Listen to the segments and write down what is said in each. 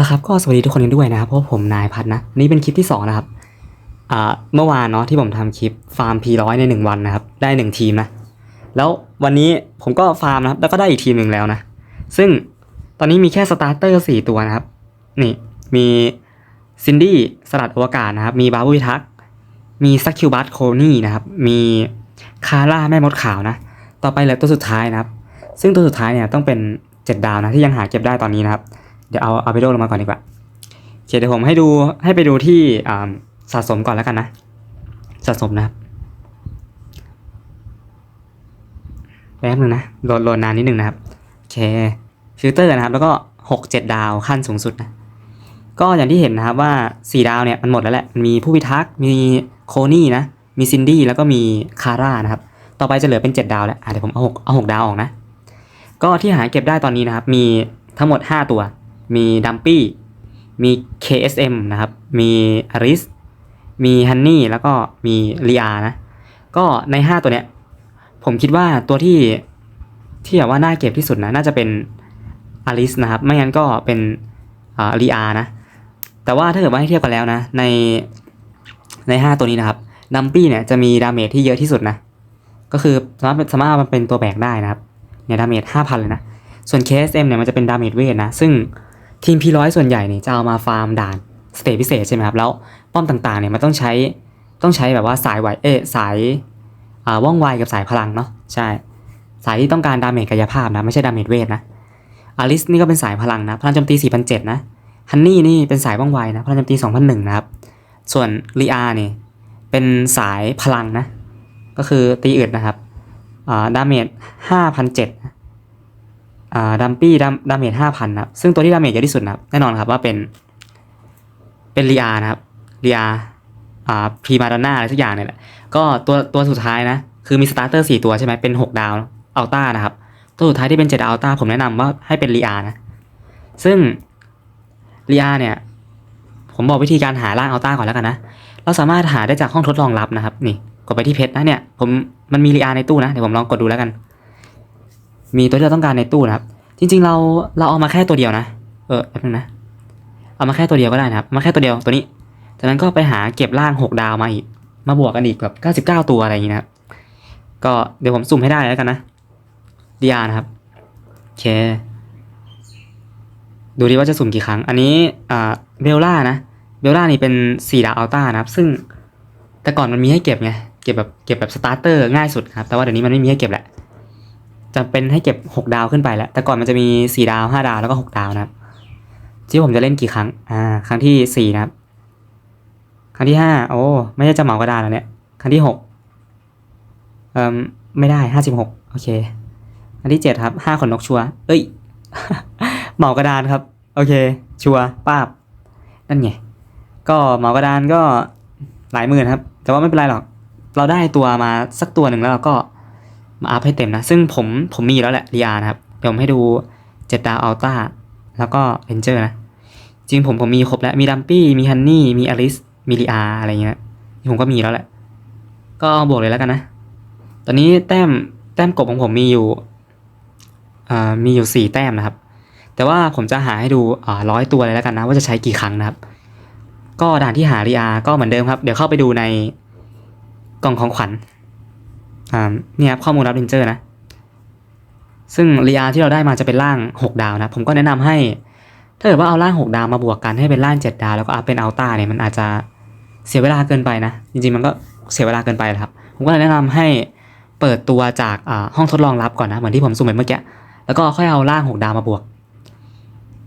แล้วครับก็สวัสดีทุกคนกันด้วยนะครับเพราะผมนายพัฒน์นะนี่เป็นคลิปที่สองนะครับเมื่อวานเนาะที่ผมทำคลิปฟาร์ม P100 ในหนึ่งวันนะครับ ได้หนึ่งทีมนะ แล้ววันนี้ผมก็ฟาร์มนะครับแล้วก็ได้อีกทีมหนึ่งแล้วนะ ซึ่งตอนนี้มีแค่สตาร์เตอร์สี่ตัวนะครับ นี่มีซินดี้สลัดอวกาศนะครับ มีบาบูทัก มีซักคิวบัสโคนี่นะครับ มีคาร่าแม่มดขาวนะ ต่อไปเหลือตัวสุดท้ายนะครับ ซึ่งตัวสุดท้ายเนี่ยต้องเป็นเจ็ดดาวนะที่ยังหาเก็บได้ตอนนี้นะครับ เดี๋ยวเอาเอาไปโดลงมาก่อนดีกว่าโอเคเดี๋ยวผมให้ดูให้ไปดูที่สะสมก่อนแล้วกันนะ สะสมนะครับแป๊บนึงนะโหลดโหลดนานนิดนึงนะครับโอเคฟิลเตอร์นะครับ แล้วก็หกเจ็ดดาวขั้นสูงสุดนะก็อย่างที่เห็นนะครับว่าสี่ดาวเนี่ยมันหมดแล้วแหละมันมีผู้พิทักษ์มีโคนี่นะมีซินดี้แล้วก็มีคาร่านะครับ ต่อไปจะเหลือเป็นเจ็ดดาวแล้วเดี๋ยวผมเอาหกเอาหกดาวออกนะ ก็ที่หาเก็บได้ตอนนี้นะครับ มีทั้งหมด 5 ตัว มีดัมปี้มี KSM นะครับ มีอาริสมีฮันนี่แล้วก็มีลีอานะ ก็ใน 5 ตัวเนี้ย ผมคิดว่าตัวที่ที่แบบว่าน่าเก็บที่สุดนะ น่าจะเป็นอาริสนะครับ ไม่งั้นก็เป็นอ่าลีอานะ แต่ว่าถ้าเกิดว่าให้เทียบกันแล้วนะ ในใน 5 ตัวนี้นะครับดัมปี้เนี่ยจะมีดาเมจที่เยอะที่สุดนะ ก็คือสามารถสามารถเอามาเป็นตัวแบกได้นะครับ เนี่ยดาเมจ5,000เลยนะ ส่วน KSM เนี่ยมันจะเป็นดาเมจเวทนะ ซึ่ง ทีม P100 ส่วนใหญ่เนี่ยจะเอามาฟาร์มด่านสเตจพิเศษใช่ไหมครับ แล้วป้อมต่างๆเนี่ยมันต้องใช้ต้องใช้แบบว่าสายไหวเอ๊สายาว่องไวกับสายพลังเนาะใช่ สายที่ต้องการดาเมจกายภาพนะ ไม่ใช่ดาเมจเวทนะอลิสนี่ก็เป็นสายพลังนะ พลังโจมตี 4,007นะฮันนี่นี่เป็นสายว่องไวนะ พลังโจมตี 2,001 นะครับ ส่วนลีอาเนี่ยเป็นสายพลังนะ ก็คือตีอึดนะครับดาเมจ5,007 อ่าดัมปี้ดามดาเมจ5,000นะครับ ซึ่งตัวที่ดาเมจเยอะที่สุดนะครับแน่นอนครับว่าเป็น เป็นเรียนะครับเรียอ่าพรีมาดอนน่าอะไรทุกอย่างเนี่ยแหละก็ตัวตัวสุดท้ายนะ คือมีสตาร์เตอร์4ตัวใช่ไหมเป็น6ดาวอัลต้านะครับ ตัวสุดท้ายที่เป็น7ดาวอัลต้าผมแนะนำว่าให้เป็นเรียนะ ซึ่งเรียเนี่ย ผมบอกวิธีการหาร่างอัลต้าก่อนแล้วกันนะ เราสามารถหาได้จากห้องทดลองลับนะครับ นี่กดไปที่เพชรนะเนี่ยผมมันมีรีอาในตู้นะเดี๋ยวผมลองกดดูแล้วกัน มีตัวที่เราต้องการในตู้นะครับ จริง ๆ เราเราเอามาแค่ตัวเดียวนะ เออแป๊บนึงนะ เอามาแค่ตัวเดียวก็ได้นะครับ มาแค่ตัวเดียวตัวนี้ จากนั้นก็ไปหาเก็บร่างหกดาวมาอีก มาบวกกันอีกแบบเก้าสิบเก้าตัวอะไรอย่างนี้นะครับ ก็เดี๋ยวผมสุ่มให้ได้แล้วกันนะดีอานะครับ โอเค ดูดีว่าจะสุ่มกี่ครั้ง อันนี้อ่าเบลล่านะ เบลล่านี่เป็นสี่ดาวอัลต้านะครับ ซึ่งแต่ก่อนมันมีให้เก็บไง เก็บแบบเก็บแบบสตาร์เตอร์ง่ายสุดครับ แต่ว่าเดี๋ยวนี้มันไม่มีให้เก็บแหละ จะเป็นให้เก็บ 6 ดาวขึ้นไปแล้ว แต่ก่อนมันจะมี 4 ดาว 5 ดาว แล้วก็ 6 ดาวนะครับ ที่ผมจะเล่นกี่ครั้ง อ่า ครั้งที่ 4 นะครับ ครั้งที่ 5 โอ้ ไม่ใช่จะเหมากระดานแล้วเนี่ย ครั้งที่ 6 เอ่อ ไม่ได้ 56 โอเคครั้งที่ 7 ครับ 5 ขนนกชัว เอ้ย เหมากระดานครับ โอเค ชัวป้าบ นั่นไง ก็เหมากระดานก็หลายหมื่นครับ แต่ว่าไม่เป็นไรหรอก เราได้ตัวมาสักตัวหนึ่งแล้วเราก็ มาอัพให้เต็มนะ ซึ่งผมผมมีอยู่แล้วแหละเรียนะครับ เดี๋ยวผมให้ดูเจ็ดดาวอัลต้าแล้วก็เ a นเจอร์นะ จริงผมผมมีครบแล้ว มีดัมปี้ มีฮันนี่ มีอลิส มีลีอาอะไรเงี้ยนี่ผมก็มีแล้วแหละ ก็เอาบวกเลยแล้วกันนะ ตอนนี้แต้มแต้มกบของผมมีอยู่มีอยู่สี่แต้มนะครับ แต่ว่าผมจะหาให้ดูร้อยตัวเลยแล้วกันนะ ว่าจะใช้กี่ครั้งนะครับ ก็ด่านที่หารีอาก็เหมือนเดิมครับ เดี๋ยวเข้าไปดูในกล่องของขวัญ อ่าเนี่ยครับข้อมูลรับเรนเจอร์นะ ซึ่งรีอาที่เราได้มาจะเป็นร่าง 6 ดาวนะ ผมก็แนะนำให้ ถ้าเกิดว่าเอาร่าง 6 ดาวมาบวกกันให้เป็นร่าง 7 ดาว แล้วก็อัพเป็นอัลต้าเนี่ยมันอาจจะเสียเวลาเกินไปนะ จริงๆมันก็เสียเวลาเกินไปครับ ผมก็เลยแนะนำให้เปิดตัวจากห้องทดลองลับก่อนนะ เหมือนที่ผมสุ่มไปเมื่อกี้ แล้วก็ค่อยเอาร่าง 6 ดาวมาบวก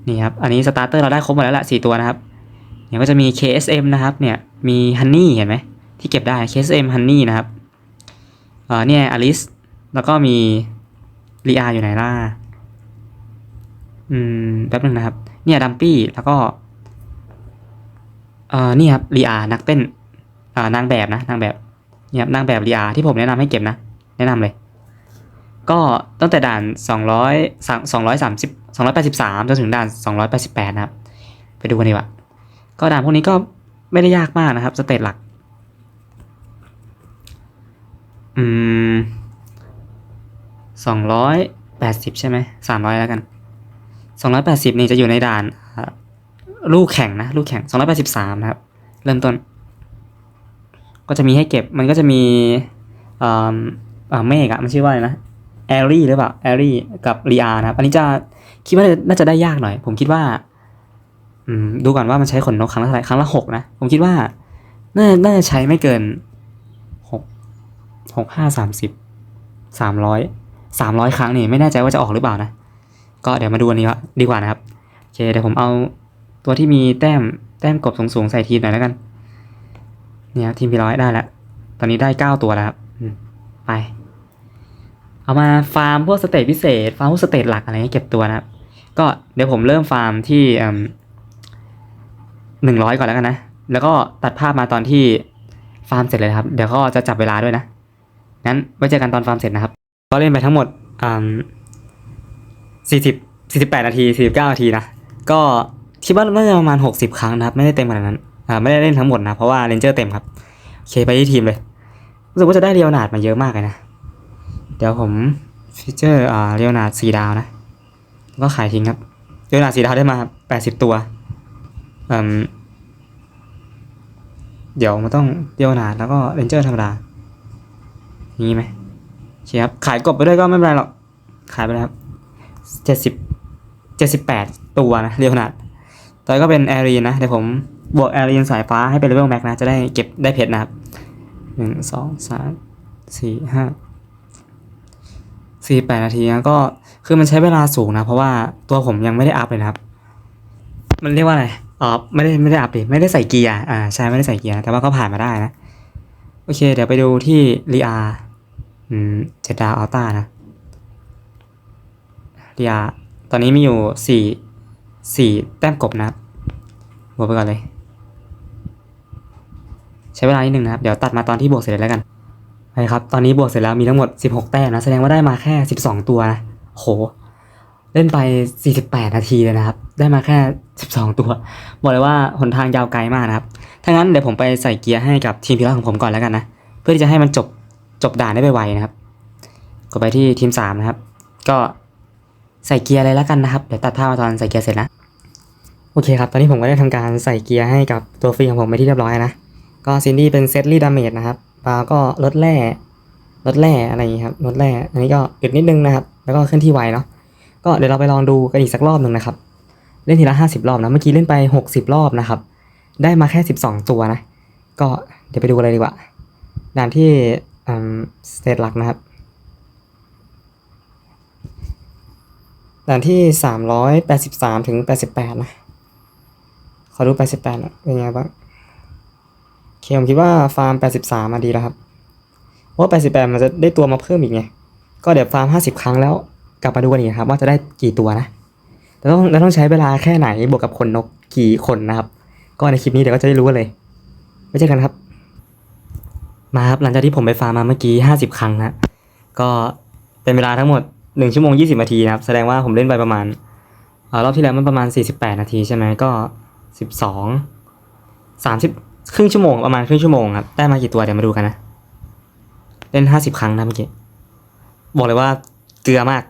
นี่ครับ อันนี้สตาร์เตอร์เราได้ครบหมดแล้วแหละ4ตัวนะครับเนี่ยก็จะมี KSM นะครับ เนี่ย มีฮันนี่เห็นไหมที่เก็บได้ KSM ฮันนี่นะครับ อ่อเนี่ยอลิส แล้วก็มีลีอาอยู่ไหนล่ะ อืม แป๊บนึงนะครับ เนี่ยดัมปี้ แล้วก็ เอ่อ นี่ครับลีอานักเต้น เอ่านางแบบนะ นางแบบ เนี่ยครับนางแบบลีอาที่ผมแนะนำให้เก็บนะ แนะนำเลย ก็ตั้งแต่ด่านสองร้อยสองร้อยสามสิบสองร้อยแปดสิบสามจนถึงด่านสองร้อยแปดสิบแปดนะครับ ไปดูกันดีกว่า ก็ด่านพวกนี้ก็ไม่ได้ยากมากนะครับ สเตตหลัก อืมสองร้อยแปดสิบใช่ไหมสามร้อยแล้วกันสองร้อยแปดสิบนี่จะอยู่ในด่านลูกแข่งนะ ลูกแข่ง283นะครับ เริ่มต้น ก็จะมีให้เก็บมันก็จะมีเอ่อเอ่อเมฆอะมันชื่อว่าอะไรนะแอรี่หรือเปล่าแอรี่กับรีอานะครับ อันนี้จะคิดว่าน่าจะได้ยากหน่อย ผมคิดว่า อืม ดูก่อนว่ามันใช้ขนนกครั้งละเท่าไหร่ครั้งละหกนะ ผมคิดว่า น่าน่าจะใช้ไม่เกิน หกห้าสามสิบสามร้อยสามร้อยครั้งนี่ไม่แน่ใจว่าจะออกหรือเปล่านะ ก็เดี๋ยวมาดูอันนี้ว่าดีกว่านะครับ โอเคเดี๋ยวผมเอาตัวที่มีแต้มแต้มกบสูงๆใส่ทีมหน่อยแล้วกัน เนี่ยทีมพีร้อยได้แล้ว ตอนนี้ได้เก้าตัวแล้วครับไป เอามาฟาร์มพวกสเตจพิเศษ ฟาร์มพวกสเตจหลักอะไรให้ยเก็บตัวนะครับ ก็เดี๋ยวผมเริ่มฟาร์มที่หนึ่งร้อยก่อนแล้วกันนะ แล้วก็ตัดภาพมาตอนที่ฟาร์มเสร็จเลยครับ เดี๋ยวก็จะจับเวลาด้วยนะ งั้นไว้เจอกันตอนฟาร์มเสร็จนะครับ ก็เล่นไปทั้งหมดสี่สิบสี่สิบแปดนาทีสี่สิบเก้านาทีนะ ก็คิดว่าน่าจะประมาณหกสิบครั้งนะครับ ไม่ได้เต็มขนาดนั้น อ่า ไม่ได้เล่นทั้งหมดนะ เพราะว่าเรนเจอร์เต็มครับโอเคไปที่ทีมเลย รู้สึกว่าจะได้เรียวนาดมาเยอะมากเลยนะ เดี๋ยวผมฟีเจอร์ อ่า เรียวนาดสี่ดาวนะ ก็ขายทิ้งครับ เรียวนาดสี่ดาวได้มาแปดสิบตัวเดี๋ยวมันต้องเรียวนาดแล้วก็เรนเจอร์ธรรมดา นี้ไหมโอเครับ ขายกบไปด้วยก็ไม่เป็นไรหรอก ขายไปแล้วครับเจ็ดสิบเจ็ดสิบแปดตัวนะเรียวนาดต่อไปก็เป็นแอรีนนะเดี๋ยวผมบวกแอรีนสายฟ้าให้เป็นเลเวลแม็กนะ จะได้เก็บได้เพชรนะครับหนึ่งสองสามสี่ห้าสี่แปดนาทีนะก็คือมันใช้เวลาสูงนะ เพราะว่าตัวผมยังไม่ได้อัพเลยนะครับ มันเรียกว่าอะไรอ๋อไม่ได้ไม่ได้อัพดิไม่ได้ใส่เกียร์อ่าใช่ไม่ได้ใส่เกียร์แต่ว่าก็ผ่านมาได้นะ โอเค เดี๋ยวไปดูที่รีอาอืมเจดาอัลต้านะรีอาตอนนี้มีอยู่สี่สี่แต้มกบนะบบวกไปก่อนเลย ใช้เวลานิดนึงนะครับ เดี๋ยวตัดมาตอนที่บวกเสร็จแล้วกันไปครับ ตอนนี้บวกเสร็จแล้วมีทั้งหมด 16 แต้มนะ แสดงว่าได้มาแค่ 12 ตัวนะโห เล่นไป 48 นาทีเลยนะครับ ได้มาแค่ 12 ตัว บอกเลยว่าหนทางยาวไกลมากนะครับ ถ้างั้นเดี๋ยวผมไปใส่เกียร์ให้กับทีมพิลาของผมก่อนแล้วกันนะ เพื่อที่จะให้มันจบจบด่านได้ไวๆนะครับก็ไปที่ทีม3นะครับ ก็ใส่เกียร์เลยแล้วกันนะครับ เดี๋ยวตัดภาพมาตอนใส่เกียร์เสร็จนะ โอเคครับ ตอนนี้ผมก็ได้ทำการใส่เกียร์ให้กับตัวฟรีของผมไปที่เรียบร้อยนะ ก็ซินดี้เป็นเซตลี่ดาเมจนะครับปาก็ลดแร่ลดแร่อะไรอย่างนี้ครับลดแร่ อันนี้ก็อึดนิดนึงนะครับ แล้วก็เคลื่อนที่ไวเนาะ ก็เดี๋ยวเราไปลองดูกันอีกสักรอบหนึ่งนะครับ เล่นทีละห้าสิบรอบนะ เมื่อกี้เล่นไปหกสิบรอบนะครับ ได้มาแค่สิบสองตัวนะ ก็เดี๋ยวไปดูกันเลยดีกว่า ด่านที่สเตตหลักนะครับ ด่านที่สามร้อยแปดสิบสามถึงแปดสิบแปดนะ ขอดูแปดสิบแปดนะเป็นไงบ้างเคผมคิดว่าฟาร์ม 83 มาดีแล้วครับเพราะว่า 88 มันจะได้ตัวมาเพิ่มอีกไง ก็เดี๋ยวฟาร์ม 50 ครั้งแล้วกลับมาดูกันอีกครับ ว่าจะได้กี่ตัวนะแล้วต้องแล้วต้องใช้เวลาแค่ไหนบวกกับคนนกกี่คนนะครับ ก็ในคลิปนี้เดี๋ยวก็จะได้รู้กันเลยไว้เจอกันครับ มาครับหลังจากที่ผมไปฟาร์มมาเมื่อกี้50ครั้งนะก็เป็นเวลาทั้งหมด1ชั่วโมง20นาทีนะครับแสดงว่าผมเล่นไปประมาณอรอบที่แล้วมันประมาณ48นาทีใช่ไหมก็12 30ครึ่งชั่วโมงประมาณครึ่งชั่วโมงครับได้มากี่ตัวเดี๋ยวมาดูกันนะเล่นห้าสิบครั้งนะเมื่อกี้บอกเลยว่าเกลือมาก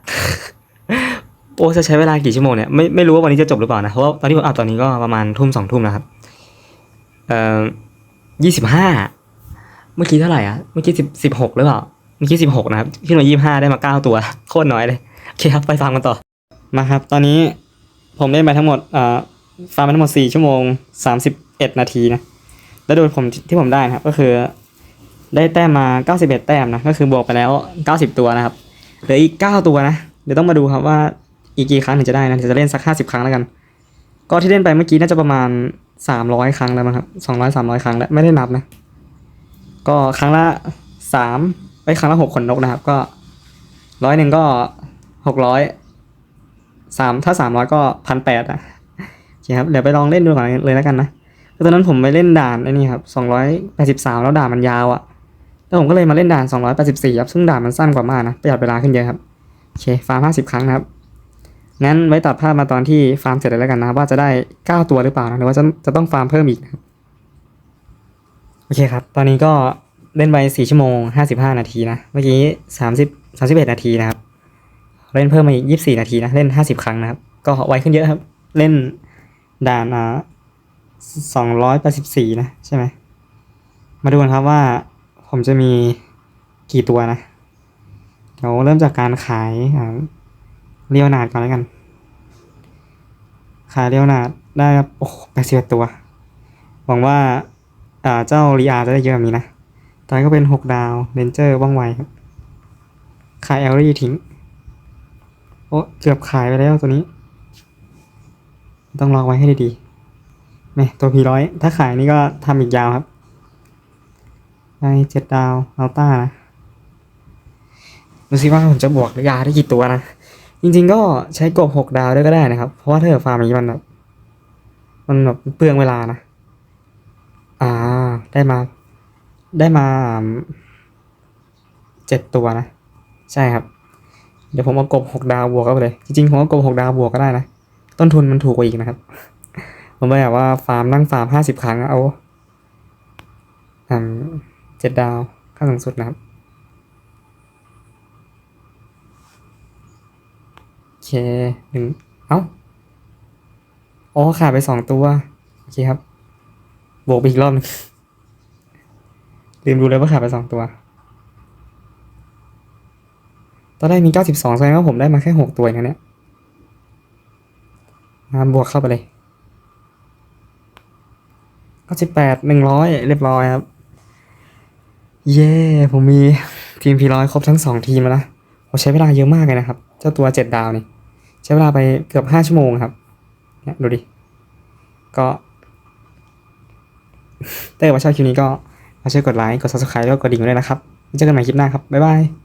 โอ้จะใช้เวลากี่ชั่วโมงเนี่ยไม่ไม่รู้ว่าวันนี้จะจบหรือเปล่านะเพราะว่าตอนที่ผมอ่านตอนนี้ก็ประมาณทุ่มสองทุ่มนะครับ เอ่อยี่สิบห้าเมื่อกี้เท่าไหร่อะ เมื่อกี้สิบสิบหกหรือเปล่า เมื่อกี้สิบหกนะครับ ขึ้นมายี่ห้าได้มาเก้าตัว โคตรน้อยเลย โอเคครับ ไปฟังกันต่อ มาครับ ตอนนี้ผมเล่นไปทั้งหมดเอ่อฟาร์มไปทั้งหมดสี่ชั่วโมงสามสิบเอ็ดนาทีนะ แล้วโดยผมที่ผมได้นะครับ ก็คือ ได้แต้มมา91แต้มนะ ก็คือบวกไปแล้ว90ตัวนะครับ เหลืออีก9ตัวนะ เดี๋ยวต้องมาดูครับว่าอีกกี่ครั้งถึงจะได้นะเดี๋ยวจะเล่นสัก50ครั้งแล้วกัน ก็ที่เล่นไปเมื่อกี้น่าจะประมาณ300ครั้งแล้วมั้งครับ200 300ครั้งแล้วไม่ได้นับนะ ก็ครั้งละ3ไปครั้งละ6คนนกนะครับ ก็ร้อยหนึ่งก็600 3ถ้า300ก็พันแปดอะโอเคครับเดี๋ยวไปลองเล่นดูก่อนเลยแล้วกันนะคือตอนนั้นผมไปเล่นด่านไอ้นี่ครับสองร้อยแปดสิบสามแล้วด่านมันยาวอะ่ะแล้วผมก็เลยมาเล่นด่านสองร้อยแปดสิบสี่ครับซึ่งด่านมันสั้นกว่ามากนะประหยัดเวลาขึ้นเยอะครับโอเคฟาร์มห้าสิบครั้งนะครับ งั้นไว้ตัดภาพมาตอนที่ฟาร์มเสร็จเลยแล้วกันนะครับว่าจะได้เก้าตัวหรือเปล่านะหรือว่าจะจะต้องฟาร์มเพิ่มอีกนะครับโอเคครับ ตอนนี้ก็เล่นไปสี่ชั่วโมงห้าสิบห้านาทีนะ เมื่อกี้สามสิบสามสิบเอ็ดนาทีนะครับ เล่นเพิ่มมาอีกยี่สิบสี่นาทีนะ เล่นห้าสิบครั้งนะครับ ก็ไวขึ้นเยอะครับ เล่นด่านอ่าสองร้อยแปดสิบสี่นะ ใช่ไหม มาดูกันครับว่าผมจะมีกี่ตัวนะ เดี๋ยวเริ่มจากการขายอ่า เรียวนาดก่อนแล้วกัน ขายเรียวนาดได้ครับ โอ้แปดสิบตัว หวังว่าอ่าเจ้ารีอาจะได้เยอะแบบนี้นะ ตอนก็เป็นหกดาวเรนเจอร์ว่องไวครับ ขายแอลลี่ทิ้ง โอ้เกือบขายไปแล้วตัวนี้ ต้องรอไว้ให้ดีๆนี่ตัวพีร้อย ถ้าขายนี่ก็ทำอีกยาวครับได้เจ็ดดาวอัลต้านะดูสิว่าผมจะบวกยาได้กี่ตัวนะ จริงๆก็ใช้กบหกดาวด้วยก็ได้นะครับ เพราะว่าถ้าเกิดฟาร์มอย่างนี้มันแบบมันแบบเปลืองเวลานะ อ่า ได้มา ได้มาเจ็ดตัวนะ ใช่ครับ เดี๋ยวผมเอากบหกดาวบวกเข้าไปเลย จริงๆผมเอากบหกดาวบวกก็ได้นะ ต้นทุนมันถูกกว่าอีกนะครับ ผมไม่อยากว่าฟาร์มนั่งฟาร์มห้าสิบครั้งเอาเจ็ดดาวขั้นสูงสุดนะครับ โอเค หนึ่งเอ้าอ๋อขาดไปสองตัว โอเคครับ บวกไปอีกรอบนึงลืมดูเลยว่าขาดไปสองตัว ตอนแรกมีเก้าสิบสองแสดงว่าผมได้มาแค่หกตัวองนะเนี่ยมาบวกเข้าไปเลยเก้าสิบแปดหนึ่งร้อยเรียบร้อยครับ เย้ผมมีทีมพีร้อยครบทั้งสองทีมแล้วนะผมใช้เวลาเยอะมากเลยนะครับ เจ้าตัวเจ็ดดาวนี่ ใช้เวลาไปเกือบห้าชั่วโมงครับเนี่ยดูดิ ก็เต้ว่าชอบคลิปนี้ก็มาช่วยกดไลค์ กด subscribe แล้วก็กดดิ่งด้วยนะครับ เจอกันใหม่คลิปหน้าครับ บ๊ายบาย